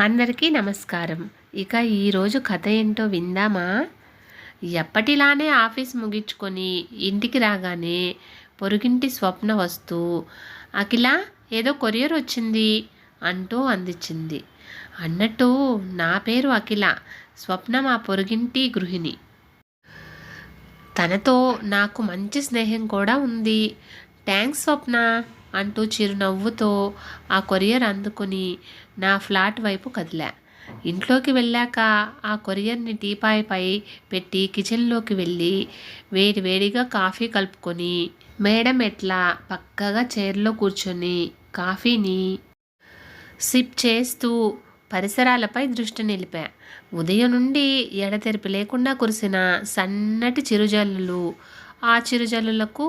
అందరికీ నమస్కారం. ఇక ఈరోజు కథ ఏంటో విందామా? ఎప్పటిలానే ఆఫీస్ ముగించుకొని ఇంటికి రాగానే పొరుగింటి స్వప్న వస్తూ అఖిల ఏదో కొరియర్ వచ్చింది అంటూ అందించింది. అన్నట్టు నా పేరు అఖిల స్వప్న మా పొరుగింటి గృహిణి. తనతో నాకు మంచి స్నేహం కూడా ఉంది. థ్యాంక్స్ స్వప్న. అంటూ చిరునవ్వుతో ఆ కొరియర్ అందుకుని నా ఫ్లాట్ వైపు కదిలా. ఇంట్లోకి వెళ్ళాక ఆ కొరియర్ని టీపాయ్పై పెట్టి కిచెన్లోకి వెళ్ళి వేడి వేడిగా కాఫీ కలుపుకొని మేడం ఎట్లా పక్కగా చైర్లో కూర్చొని కాఫీని సిప్ చేస్తూ పరిసరాలపై దృష్టి నిలిపా. ఉదయం నుండి ఎడతెరిపి లేకుండా కురిసిన సన్నటి చిరుజల్లులు ఆ చిరుజల్లులకు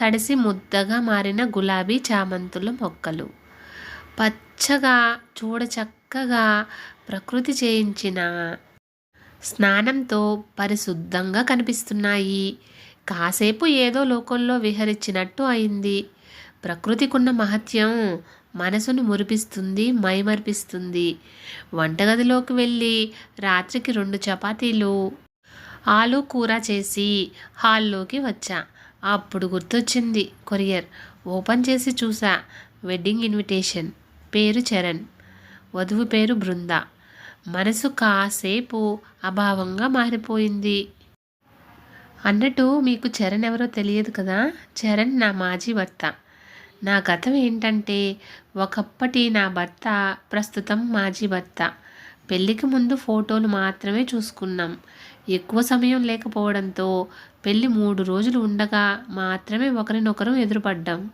తడిసి ముద్దగా మారిన గులాబీ చామంతుల మొక్కలు. పచ్చగా చూడచక్కగా ప్రకృతి చేయించిన స్నానంతో పరిశుద్ధంగా కనిపిస్తున్నాయి. కాసేపు ఏదో లోకంలో విహరించినట్టు అయింది. ప్రకృతికున్న మహత్యం మనసును మురిపిస్తుంది మైమర్పిస్తుంది. వంటగదిలోకి వెళ్ళి రాత్రికి రెండు చపాతీలు ఆలు కూర చేసి హాల్లోకి వచ్చా. అప్పుడు గుర్తొచ్చింది కొరియర్. ఓపెన్ చేసి చూసా. Wedding invitation. పేరు చరణ్. వధువు పేరు బృంద. మనసు కాసేపు అభావంగా మారిపోయింది. అన్నట్టు మీకు చరణ్ ఎవరో తెలియదు కదా? చరణ్ నా మాజీ భర్త. నా గతం ఏంటంటే ఒకప్పటి నా భర్త ప్రస్తుతం మాజీ భర్త. పెళ్ళికి ముందు ఫోటోలు మాత్రమే చూసుకున్నాం. ఎక్కువ సమయం లేకపోవడంతో పెళ్ళి మూడు రోజులు ఉండగా మాత్రమే ఒకరినొకరు ఎదురుపడ్డాం.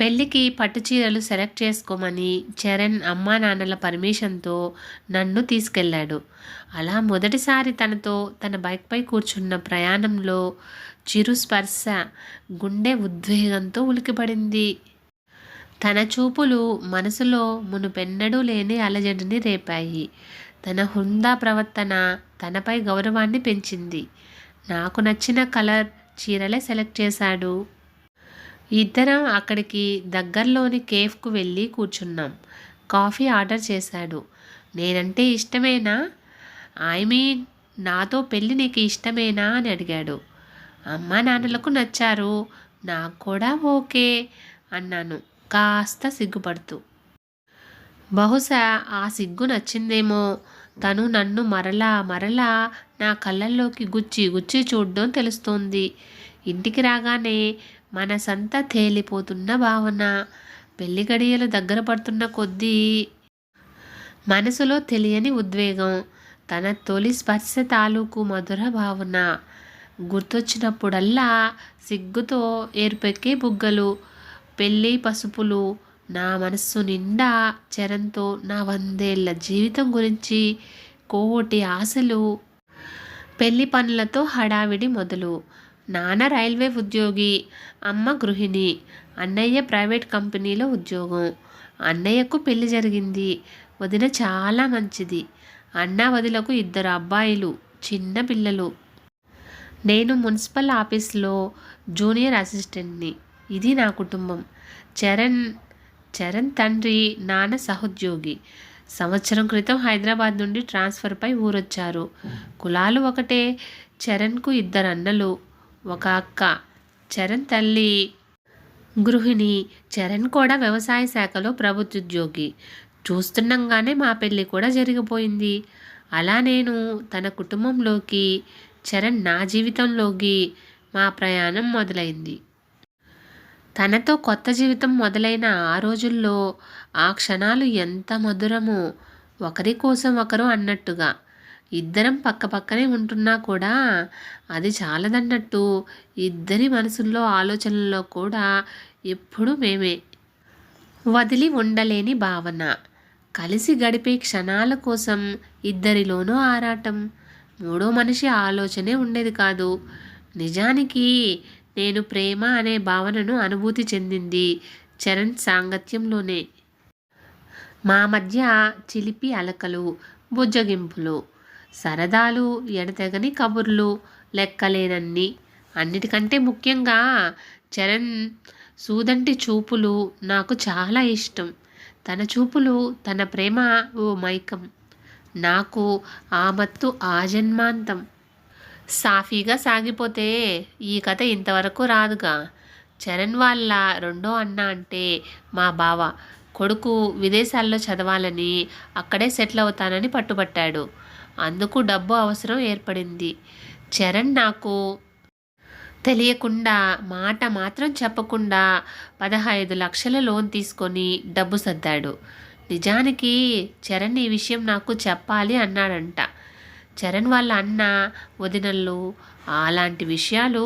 పెళ్ళికి పట్టు చీరలు సెలెక్ట్ చేసుకోమని చరణ్ అమ్మా నాన్నల పర్మిషన్తో నన్ను తీసుకెళ్ళాడు. అలా మొదటిసారి తనతో తన బైక్పై కూర్చున్న ప్రయాణంలో చిరు స్పర్శ గుండె ఉద్వేగంతో ఉలికిపడింది. తన చూపులు మనసులో మునుపెన్నడూ లేని అలజడిని రేపాయి. తన హుందా ప్రవర్తన తనపై గౌరవాన్ని పెంచింది. నాకు నచ్చిన కలర్ చీరలే సెలెక్ట్ చేశాడు. ఇద్దరం అక్కడికి దగ్గరలోని కేఫ్కు వెళ్ళి కూర్చున్నాం. కాఫీ ఆర్డర్ చేశాడు. నేనంటే ఇష్టమేనా? ఐ మీన్ నాతో పెళ్ళి నీకు ఇష్టమేనా అని అడిగాడు. అమ్మా నాన్నలకు నచ్చారు. నాకు కూడా ఓకే అన్నాను కాస్త సిగ్గుపడుతూ. బహుశా ఆ సిగ్గు నచ్చిందేమో తను నన్ను మరలా మరలా నా కళ్ళల్లోకి గుచ్చి గుచ్చి చూడడం తెలుస్తోంది. ఇంటికి రాగానే మనసంతా తేలిపోతున్న భావన పెళ్ళి గడియలు దగ్గర పడుతున్న కొద్దీ మనసులో తెలియని ఉద్వేగం తన తొలి స్పర్శ తాలూకు మధుర భావన. గుర్తొచ్చినప్పుడల్లా సిగ్గుతో ఏర్పెక్కే బుగ్గలు పెళ్ళి పసుపులు నా మనస్సు నిండా చరణ్తో నా వందేళ్ళ జీవితం గురించి కోటి ఆశలు. పెళ్ళి పనులతో హడావిడి మొదలు. నాన్న రైల్వే ఉద్యోగి అమ్మ గృహిణి అన్నయ్య ప్రైవేట్ కంపెనీలో ఉద్యోగం. అన్నయ్యకు పెళ్ళి జరిగింది. వదిన చాలా మంచిది. అన్న వదిలకు ఇద్దరు అబ్బాయిలు చిన్న పిల్లలు. నేను మున్సిపల్ ఆఫీస్లో జూనియర్ అసిస్టెంట్ని. ఇది నా కుటుంబం. చరణ్ చరణ్ తండ్రి నాన్న సహోద్యోగి. సంవత్సరం క్రితం హైదరాబాద్ నుండి ట్రాన్స్ఫర్పై ఊరొచ్చారు. కులాలు ఒకటే చరణ్కు ఇద్దరు అన్నలు ఒక అక్క చరణ్ తల్లి గృహిణి. చరణ్ కూడా వ్యవసాయ శాఖలో ప్రభుత్వ ఉద్యోగి చూస్తుండగానే మా పెళ్ళి కూడా జరిగిపోయింది. అలా నేను తన కుటుంబంలోకి చరణ్ నా జీవితంలోకి మా ప్రయాణం మొదలైంది. తనతో కొత్త జీవితం మొదలైన ఆ రోజుల్లో ఆ క్షణాలు ఎంత మధురమో ఒకరి కోసం ఒకరు అన్నట్టుగా. ఇద్దరం పక్క పక్కనే ఉంటున్నా కూడా అది చాలదన్నట్టు ఇద్దరి మనసుల్లో ఆలోచనల్లో కూడా ఎప్పుడు మేమే. వదిలి ఉండలేని భావన. కలిసి గడిపే క్షణాల కోసం ఇద్దరిలోనూ ఆరాటం. మూడో మనిషి ఆలోచనే ఉండేది కాదు. నిజానికి నేను ప్రేమ అనే భావనను అనుభూతి చెందింది. చరణ్ సాంగత్యంలోనే. మా మధ్య చిలిపి అలకలు బుజ్జగింపులు సరదాలు ఎడతెగని కబుర్లు లెక్కలేనన్ని. అన్నిటికంటే ముఖ్యంగా చరణ్ సూదంటి చూపులు నాకు చాలా ఇష్టం. తన చూపులు తన ప్రేమ ఓ మైకం. నాకు ఆ మత్తు ఆజన్మాంతం సాఫీగా సాగిపోతే ఈ కథ ఇంతవరకు రాదుగా. చరణ్ వాళ్ళ రెండో అన్న అంటే మా బావ. కొడుకు విదేశాల్లో చదవాలని అక్కడే సెటిల్ అవుతానని పట్టుబట్టాడు. అందుకు డబ్బు అవసరం ఏర్పడింది. చరణ్ నాకు తెలియకుండా మాట మాత్రం చెప్పకుండా పదహైదు లక్షల లోన్ తీసుకొని డబ్బు సర్దాడు. నిజానికి చరణ్ ఈ విషయం నాకు చెప్పాలి అన్నాడంట. చరణ్ వాళ్ళ అన్న వదినళ్ళు అలాంటి విషయాలు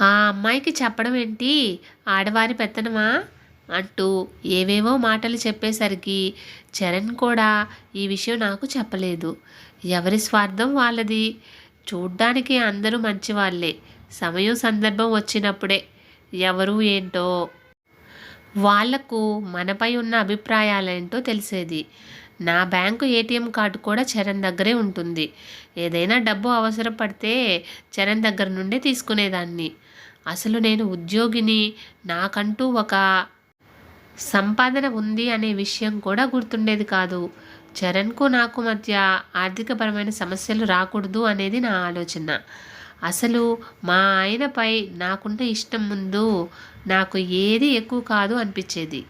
ఆ అమ్మాయికి చెప్పడం ఏంటి? ఆడవారి పెత్తనమా? అంటూ ఏవేవో మాటలు చెప్పేసరికి చరణ్ కూడా ఈ విషయం నాకు చెప్పలేదు. ఎవరి స్వార్థం వాళ్ళది? చూడ్డానికి అందరూ మంచివాళ్ళే. సమయం సందర్భం వచ్చినప్పుడే. ఎవరు ఏంటో? వాళ్ళకు మనపై ఉన్న అభిప్రాయాలేంటో తెలిసేది. నా బ్యాంకు ఏటీఎం కార్డు కూడా చరణ్ దగ్గరే ఉంటుంది. ఏదైనా డబ్బు అవసరపడితే చరణ్ దగ్గర నుండే తీసుకునేదాన్ని. అసలు నేను ఉద్యోగిని నాకంటూ ఒక సంపాదన ఉంది అనే విషయం కూడా గుర్తుండేది కాదు. చరణ్కు నాకు మధ్య ఆర్థికపరమైన సమస్యలు రాకూడదు అనేది నా ఆలోచన. అసలు మా ఆయనపై నాకున్న ఇష్టం ముందు నాకు ఏది ఎక్కువ కాదు అనిపించేది.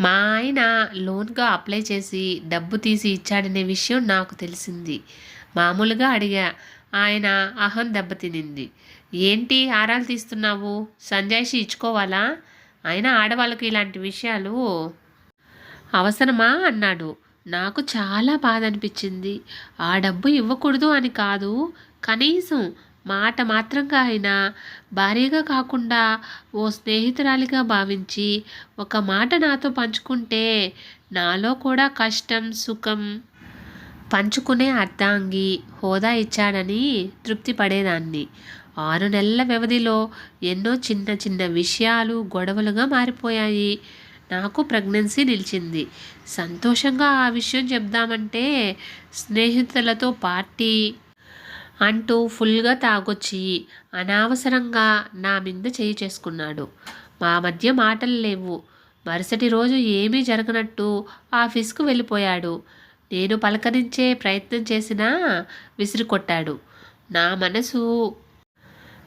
మా ఆయన లోన్గా అప్లై చేసి డబ్బు తీసి ఇచ్చాడనే విషయం నాకు తెలిసింది. మామూలుగా అడిగా. ఆయన అహం దెబ్బతినింది. ఏంటి ఆరాలు తీస్తున్నావు? సంజాయిషి ఇచ్చుకోవాలా? అయినా ఆడవాళ్ళకి ఇలాంటి విషయాలు అవసరమా? అన్నాడు. నాకు చాలా బాధ అనిపించింది. ఆ డబ్బు ఇవ్వకూడదు అని కాదు. కనీసం మాట మాత్రంగా అయినా భార్యగా కాకుండా ఓ స్నేహితురాలిగా భావించి ఒక మాట నాతో పంచుకుంటే నాలో కూడా కష్టం సుఖం పంచుకునే అర్థాంగి హోదా ఇచ్చాడని తృప్తి పడేదాన్ని. ఆరు నెలల వ్యవధిలో ఎన్నో చిన్న చిన్న విషయాలు గొడవలుగా మారిపోయాయి. నాకు ప్రెగ్నెన్సీ నిలిచింది. సంతోషంగా ఆ విషయం చెప్దామంటే స్నేహితులతో పార్టీ అంటూ ఫుల్గా తాగొచ్చి అనవసరంగా నా మీద చేయి చేసుకున్నాడు. మా మధ్య మాటలు లేవు. మరుసటి రోజు ఏమీ జరగనట్టు ఆఫీస్కు వెళ్ళిపోయాడు. నేను పలకరించే ప్రయత్నం చేసినా విసిరికొట్టాడు. నా మనసు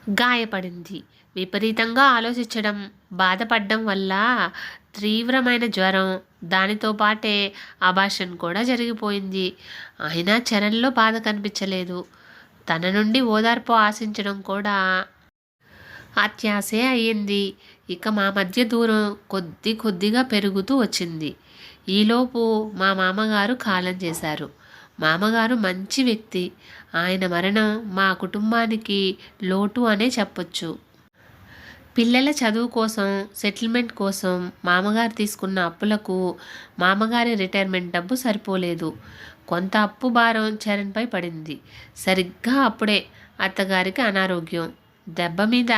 గాయపడింది. విపరీతంగా ఆలోచించడం బాధపడడం వల్ల తీవ్రమైన జ్వరం దానితో పాటే అభాషన్ కూడా జరిగిపోయింది. అయినా చరణ్లో బాధ కనిపించలేదు. తన నుండి ఓదార్పు ఆశించడం కూడా అత్యాసే అయ్యింది. ఇక మా మధ్య దూరం కొద్ది కొద్దిగా పెరుగుతూ వచ్చింది. ఈలోపు మా మామగారు కాలం చేశారు. మామగారు మంచి వ్యక్తి. ఆయన మరణం మా కుటుంబానికి లోటు అనే చెప్పొచ్చు. పిల్లల చదువు కోసం సెటిల్మెంట్ కోసం మామగారు తీసుకున్న అప్పులకు మామగారి రిటైర్మెంట్ డబ్బు సరిపోలేదు. కొంత అప్పు భారం చరణ్పై పడింది సరిగ్గా అప్పుడే అత్తగారికి అనారోగ్యం. దెబ్బ మీద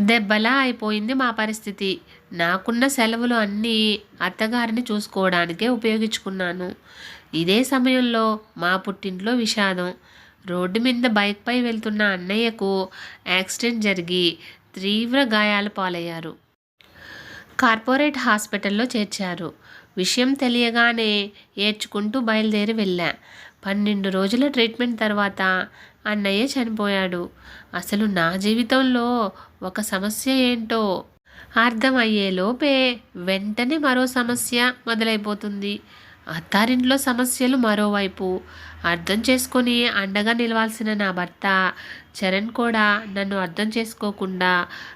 దెబ్బలా అయిపోయింది మా పరిస్థితి. నాకున్న సెలవులు అన్నీ అత్తగారిని చూసుకోవడానికే ఉపయోగించుకున్నాను. ఇదే సమయంలో మా పుట్టింట్లో విషాదం. రోడ్డు మీద బైక్పై వెళ్తున్న అన్నయ్యకు యాక్సిడెంట్ జరిగి తీవ్ర గాయాల పాలయ్యారు. కార్పొరేట్ హాస్పిటల్లో చేర్చారు. విషయం తెలియగానే ఏడ్చుకుంటూ బయలుదేరి వెళ్ళా. పన్నెండు రోజుల ట్రీట్మెంట్ తర్వాత అన్నయ్య చనిపోయాడు. అసలు నా జీవితంలో ఒక సమస్య ఏంటో అర్థమయ్యేలోపే వెంటనే మరో సమస్య మొదలైపోతుంది. అత్తారింట్లో సమస్యలు మరోవైపు. అర్థం చేసుకొని అండగా నిలవాల్సిన నా భర్త చరణ్ కూడా నన్ను అర్థం చేసుకోకుండా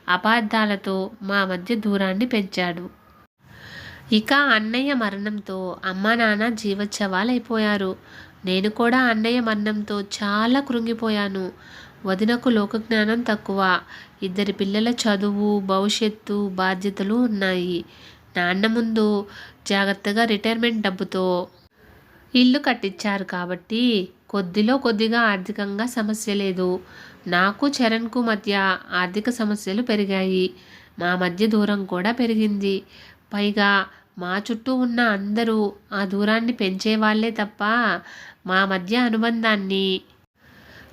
అపార్థాలతో మా మధ్య దూరాన్ని పెంచాడు. ఇక అన్నయ్య మరణంతో అమ్మ నాన్న జీవోత్సవాలైపోయారు. నేను కూడా అన్నయ్య మరణంతో చాలా కృంగిపోయాను. వదినకు లోకజ్ఞానం తక్కువ. ఇద్దరి పిల్లల చదువు భవిష్యత్తు బాధ్యతలు ఉన్నాయి. నాన్న ముందు జాగ్రత్తగా రిటైర్మెంట్ డబ్బుతో ఇల్లు కట్టించారు కాబట్టి కొద్దిలో కొద్దిగా ఆర్థికంగా సమస్య లేదు. నాకు చరణ్కు మధ్య ఆర్థిక సమస్యలు పెరిగాయి. మా మధ్య దూరం కూడా పెరిగింది. పైగా మా చుట్టూ ఉన్న అందరూ ఆ దూరాన్ని పెంచే వాళ్ళే తప్ప మా మధ్య అనుబంధాన్ని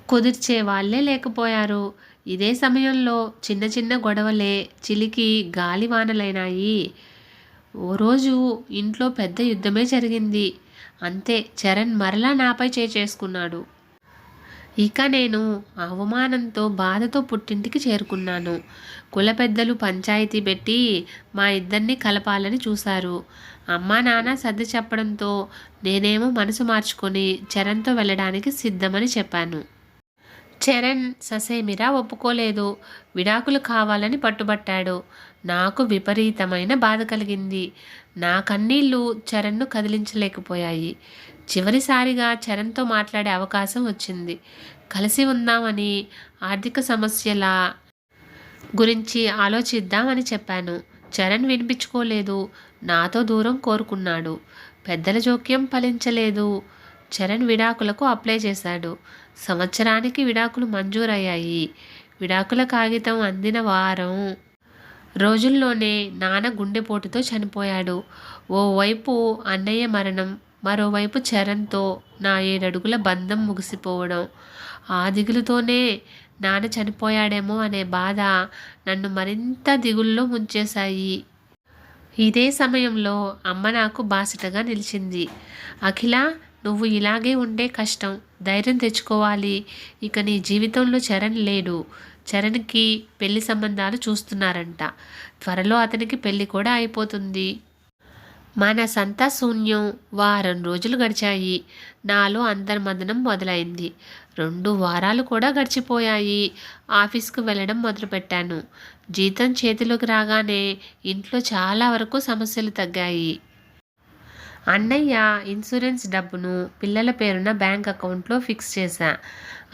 కుదిర్చే వాళ్ళే లేకపోయారు. ఇదే సమయంలో చిన్న చిన్న గొడవలే చిలికి గాలివానలైనాయి ఓ రోజు ఇంట్లో పెద్ద యుద్ధమే జరిగింది. అంతే చరణ్ మరలా నాపై చేసుకున్నాడు ఇక నేను అవమానంతో బాధతో పుట్టింటికి చేరుకున్నాను. కుల పెద్దలు పంచాయతీ పెట్టి మా ఇద్దరిని కలపాలని చూశారు. అమ్మా నాన్న సర్ది చెప్పడంతో నేనేమో మనసు మార్చుకొని చరణ్తో వెళ్ళడానికి సిద్ధమని చెప్పాను. చరణ్ ససేమిరా ఒప్పుకోలేదు. విడాకులు కావాలని పట్టుబట్టాడు. నాకు విపరీతమైన బాధ కలిగింది. నా కన్నీళ్ళు చరణ్ను కదిలించలేకపోయాయి. చివరిసారిగా చరణ్తో మాట్లాడే అవకాశం వచ్చింది. కలిసి ఉందామని ఆర్థిక సమస్యల గురించి ఆలోచిద్దామని చెప్పాను. చరణ్ వినిపించుకోలేదు. నాతో దూరం కోరుకున్నాడు. పెద్దల జోక్యం ఫలించలేదు. చరణ్ విడాకులకు అప్లై చేశాడు. సంవత్సరానికి విడాకులు మంజూరయ్యాయి. విడాకుల కాగితం అందిన వారం రోజుల్లోనే నాన్న గుండెపోటుతో చనిపోయాడు. ఓవైపు అన్నయ్య మరణం మరోవైపు చరణ్తో నా ఏడడుగుల బంధం ముగిసిపోవడం. ఆ దిగులుతోనే నాన్న చనిపోయాడేమో అనే బాధ నన్ను మరింత దిగుల్లో ముంచేశాయి. ఇదే సమయంలో అమ్మ నాకు బాసటగా నిలిచింది. అఖిల నువ్వు ఇలాగే ఉండే కష్టం ధైర్యం తెచ్చుకోవాలి. ఇక నీ జీవితంలో చరణ్ లేడు. చరణ్కి పెళ్ళి సంబంధాలు చూస్తున్నారంట. త్వరలో అతనికి పెళ్ళి కూడా అయిపోతుంది. మన సంతా శూన్యం. వారం రోజులు గడిచాయి. నాలో అంతర్మదనం మొదలైంది. రెండు వారాలు కూడా గడిచిపోయాయి. ఆఫీస్కు వెళ్ళడం మొదలుపెట్టాను. జీతం చేతిలోకి రాగానే ఇంట్లో చాలా వరకు సమస్యలు తగ్గాయి. అన్నయ్య ఇన్సూరెన్స్ డబ్బును పిల్లల పేరున బ్యాంక్ అకౌంట్లో ఫిక్స్ చేశా.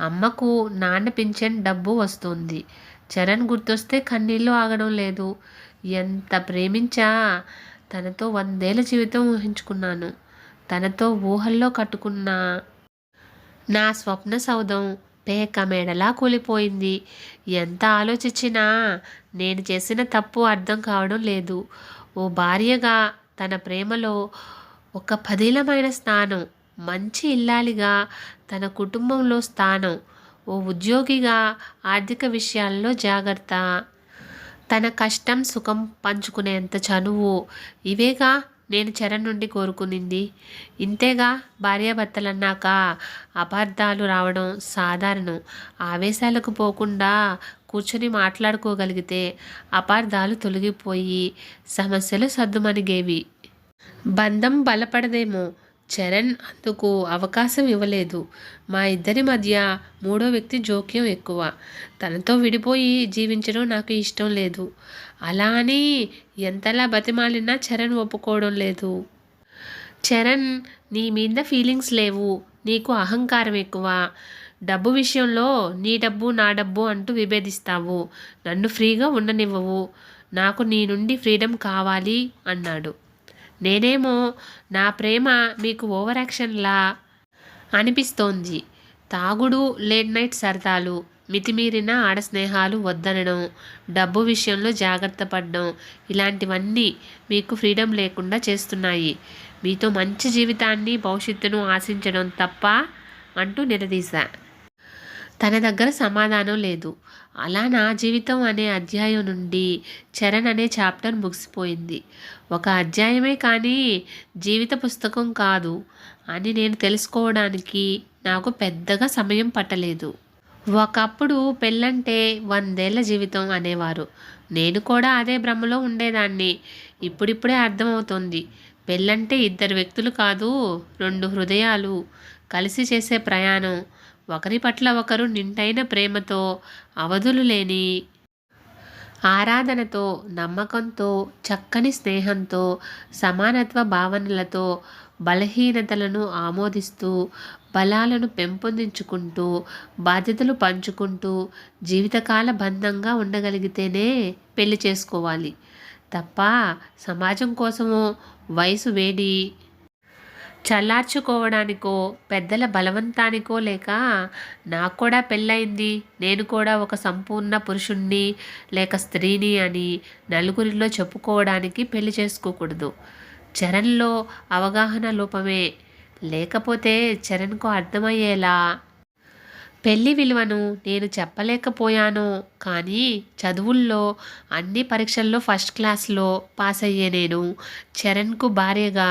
అమ్మకు నాన్న పింఛన్ డబ్బు వస్తుంది. చరణ్ గుర్తొస్తే కన్నీళ్ళు ఆగడం లేదు. ఎంత ప్రేమించా? తనతో వందేళ్ళ జీవితం ఊహించుకున్నాను. తనతో ఊహల్లో కట్టుకున్న నా స్వప్న సౌధం పేక మేడలా కూలిపోయింది. ఎంత ఆలోచించినా నేను చేసిన తప్పు అర్థం కావడం లేదు. ఓ భార్యగా తన ప్రేమలో ఒక పదిలమైన స్థానం మంచి ఇల్లాలిగా తన కుటుంబంలో స్థానం ఓ ఉద్యోగిగా ఆర్థిక విషయాల్లో జాగ్రత్త. తన కష్టం సుఖం పంచుకునేంత చనువు. ఇవేగా నేను చరణ్ నుండి కోరుకునింది. ఇంతేగా భార్యాభర్తలన్నాక అపార్థాలు రావడం సాధారణం. ఆవేశాలకు పోకుండా కూర్చొని మాట్లాడుకోగలిగితే అపార్థాలు తొలగిపోయి సమస్యలు సర్దుమణిగేవి. బంధం బలపడదేమో. చరణ్ అందుకు అవకాశం ఇవ్వలేదు. మా ఇద్దరి మధ్య మూడో వ్యక్తి జోక్యం ఎక్కువ. తనతో విడిపోయి జీవించడం నాకు ఇష్టం లేదు. అలా అని ఎంతలా బతిమాలినా చరణ్ ఒప్పుకోవడం లేదు. చరణ్ నీ మీద ఫీలింగ్స్ లేవు. నీకు అహంకారం ఎక్కువ. డబ్బు విషయంలో నీ డబ్బు నా డబ్బు అంటూ విభేదిస్తావు. నన్ను ఫ్రీగా ఉండనివ్వవు. నాకు నీ నుండి ఫ్రీడమ్ కావాలి అన్నాడు. నేనేమో నా ప్రేమ మీకు ఓవర్ యాక్షన్లా అనిపిస్తోంది. తాగుడు లేట్ నైట్ సరదాలు మితిమీరిన ఆడ స్నేహాలు వద్దనడం డబ్బు విషయంలో జాగ్రత్త పడడం ఇలాంటివన్నీ మీకు ఫ్రీడమ్ లేకుండా చేస్తున్నాయి. మీతో మంచి జీవితాన్ని భవిష్యత్తును ఆశించడం తప్ప అంటూ నిలదీశా. తన దగ్గర సమాధానం లేదు. అలా నా జీవితం అనే అధ్యాయం నుండి చరణ్ అనే చాప్టర్ ముగిసిపోయింది. ఒక అధ్యాయమే కానీ జీవిత పుస్తకం కాదు అని నేను తెలుసుకోవడానికి నాకు పెద్దగా సమయం పట్టలేదు. ఒకప్పుడు పెళ్ళంటే వందేళ్ళ జీవితం అనేవారు. నేను కూడా అదే భ్రమలో ఉండేదాన్ని. ఇప్పుడిప్పుడే అర్థమవుతుంది. పెళ్ళంటే ఇద్దరు వ్యక్తులు కాదు రెండు హృదయాలు కలిసి చేసే ప్రయాణం. ఒకరి పట్ల ఒకరు నిండైన ప్రేమతో అవధులు లేని ఆరాధనతో నమ్మకంతో చక్కని స్నేహంతో సమానత్వ భావనలతో బలహీనతలను ఆమోదిస్తూ బలాలను పెంపొందించుకుంటూ బాధ్యతలు పంచుకుంటూ జీవితకాల బంధంగా ఉండగలిగితేనే పెళ్ళి చేసుకోవాలి. తప్ప సమాజం కోసము వయసు వేడి చల్లార్చుకోవడానికో పెద్దల బలవంతానికో లేక నాకు కూడా పెళ్ళయింది నేను కూడా ఒక సంపూర్ణ పురుషుణ్ణి లేక స్త్రీని అని నలుగురిలో చెప్పుకోవడానికి పెళ్ళి చేసుకోకూడదు. చరణ్లో అవగాహన లోపమే. లేకపోతే చరణ్కు అర్థమయ్యేలా పెళ్ళి విలువను నేను చెప్పలేకపోయాను. కానీ చదువుల్లో అన్ని పరీక్షల్లో ఫస్ట్ క్లాస్లో పాస్ అయ్యే నేను చరణ్కు భార్యగా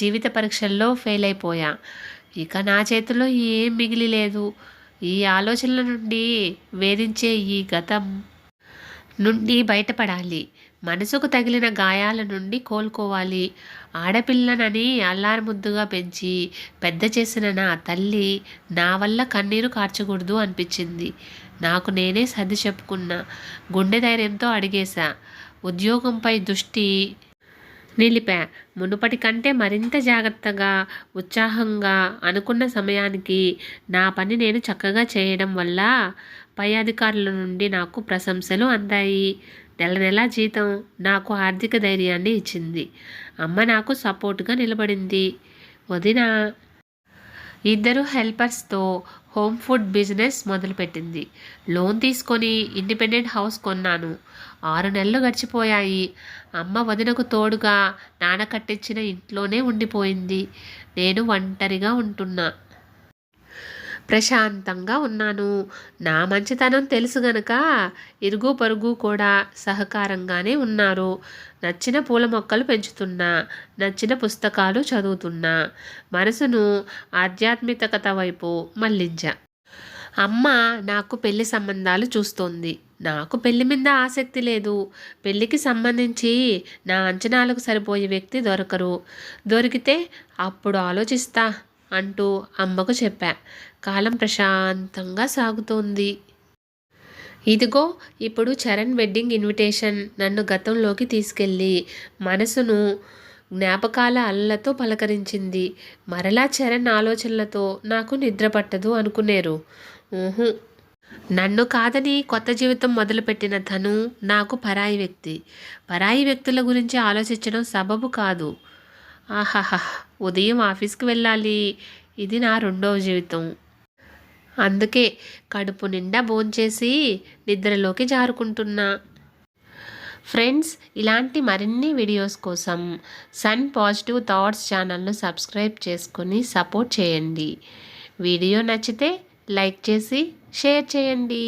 జీవిత పరీక్షల్లో ఫెయిల్ అయిపోయా. ఇక నా చేతిలో ఏం మిగిలి లేదు ఈ ఆలోచనల నుండి వేధించే ఈ గతం నుండి బయటపడాలి. మనసుకు తగిలిన గాయాల నుండి కోలుకోవాలి. ఆడపిల్లనని అల్లారముద్దుగా పెంచి పెద్ద చేసిన నా తల్లి నా వల్ల కన్నీరు కార్చకూడదు అనిపించింది. నాకు నేనే సర్ది చెప్పుకున్నా గుండె ధైర్యంతో అడిగేశా. ఉద్యోగంపై దృష్టి నిలిపా. మునుపటి కంటే మరింత జాగ్రత్తగా ఉత్సాహంగా అనుకున్న సమయానికి నా పని నేను చక్కగా చేయడం వల్ల పై అధికారుల నుండి నాకు ప్రశంసలు అందాయి. నెల నెల జీతం? నాకు ఆర్థిక ధైర్యాన్ని ఇచ్చింది. అమ్మ నాకు సపోర్ట్గా నిలబడింది. వదిన. ఇద్దరు హెల్పర్స్తో హోమ్ ఫుడ్ బిజినెస్ మొదలుపెట్టింది. లోన్ తీసుకొని ఇండిపెండెంట్ హౌస్ కొన్నాను. ఆరు నెలలు గడిచిపోయాయి. అమ్మ వదినకు తోడుగా నాన్న కట్టించిన ఇంట్లోనే ఉండిపోయింది. నేను ఒంటరిగా ఉంటున్నా. ప్రశాంతంగా ఉన్నాను. నా మంచితనం తెలుసు గనక ఇరుగు పొరుగు కూడా సహకారంగానే ఉన్నారు. నచ్చిన పూల మొక్కలు పెంచుతున్నా నచ్చిన పుస్తకాలు చదువుతున్నా మనసును ఆధ్యాత్మికత వైపు మళ్ళించా. అమ్మ నాకు పెళ్ళి సంబంధాలు చూస్తోంది. నాకు పెళ్ళి మీద ఆసక్తి లేదు. పెళ్ళికి సంబంధించి నా అంచనాలకు సరిపోయే వ్యక్తి దొరకరు. దొరికితే అప్పుడు ఆలోచిస్తా అంటూ అమ్మకు చెప్పా. కాలం ప్రశాంతంగా సాగుతోంది. ఇదిగో ఇప్పుడు చరణ్ వెడ్డింగ్ ఇన్విటేషన్ నన్ను గతంలోకి తీసుకెళ్ళి మనసును జ్ఞాపకాల అల్లతో పలకరించింది. మరలా చరణ్ ఆలోచనలతో నాకు నిద్ర పట్టదు అనుకునేరు. ఊహు. నన్ను కాదని కొత్త జీవితం మొదలుపెట్టిన తను నాకు పరాయి వ్యక్తి. పరాయి వ్యక్తుల గురించి ఆలోచించడం సబబు కాదు. ఆహాహా ఉదయం ఆఫీస్కి వెళ్ళాలి. ఇది నా రెండవ జీవితం. అందుకే కడుపు నిండా భోంచేసి నిద్రలోకి జారుకుంటున్నా. ఫ్రెండ్స్ ఇలాంటి మరిన్ని వీడియోస్ కోసం సన్ పాజిటివ్ థాట్స్ ఛానల్ను సబ్స్క్రైబ్ చేసుకొని సపోర్ట్ చేయండి. వీడియో నచ్చితే లైక్ చేసి షేర్ చేయండి.